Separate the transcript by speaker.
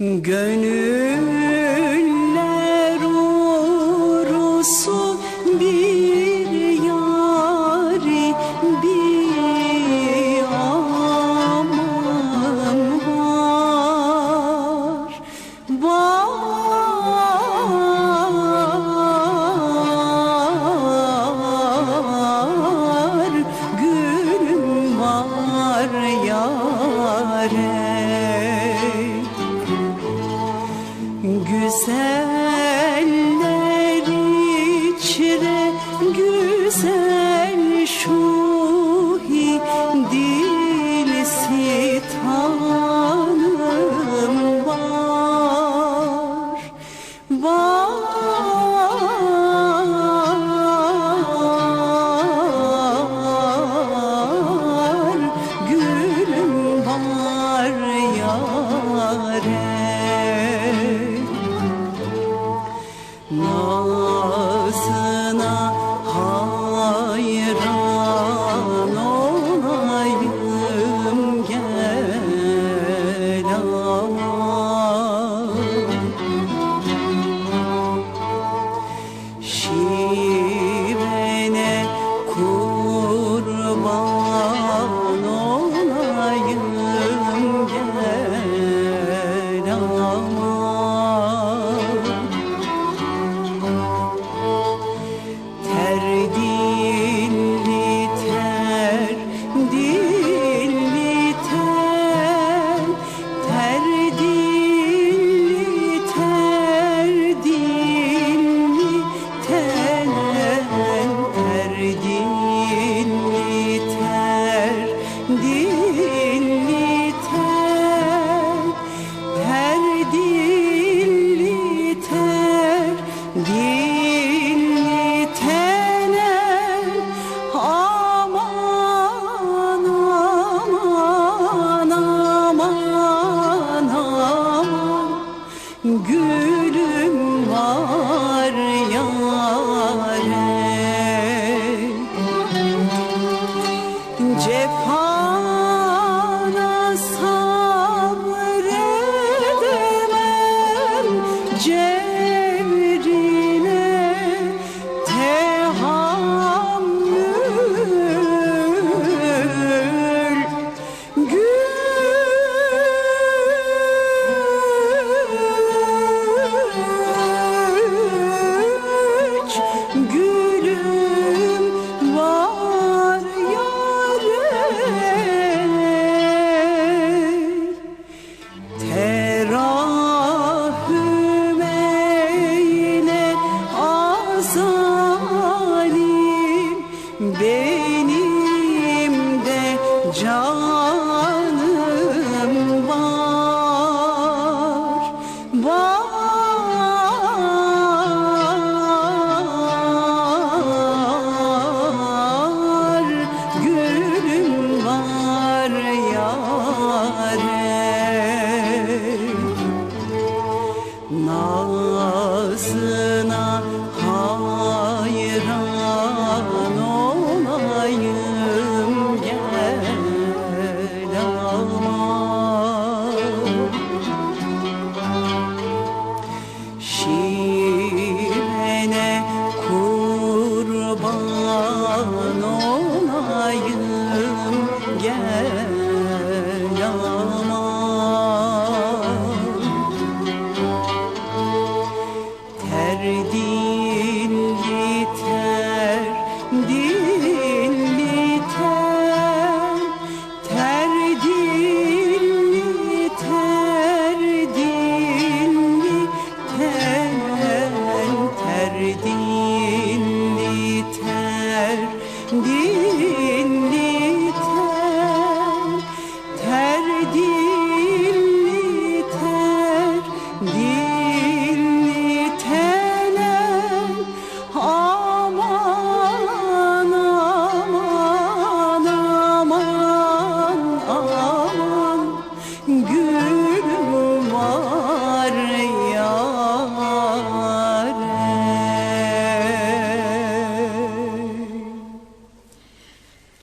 Speaker 1: Gönüller uğrusu bir yari bir aman var. Var gülüm var yâre Güzeller içre güzel şuhi duasına benim de canım var var. Gülüm var yare nazına kurban olayım gel.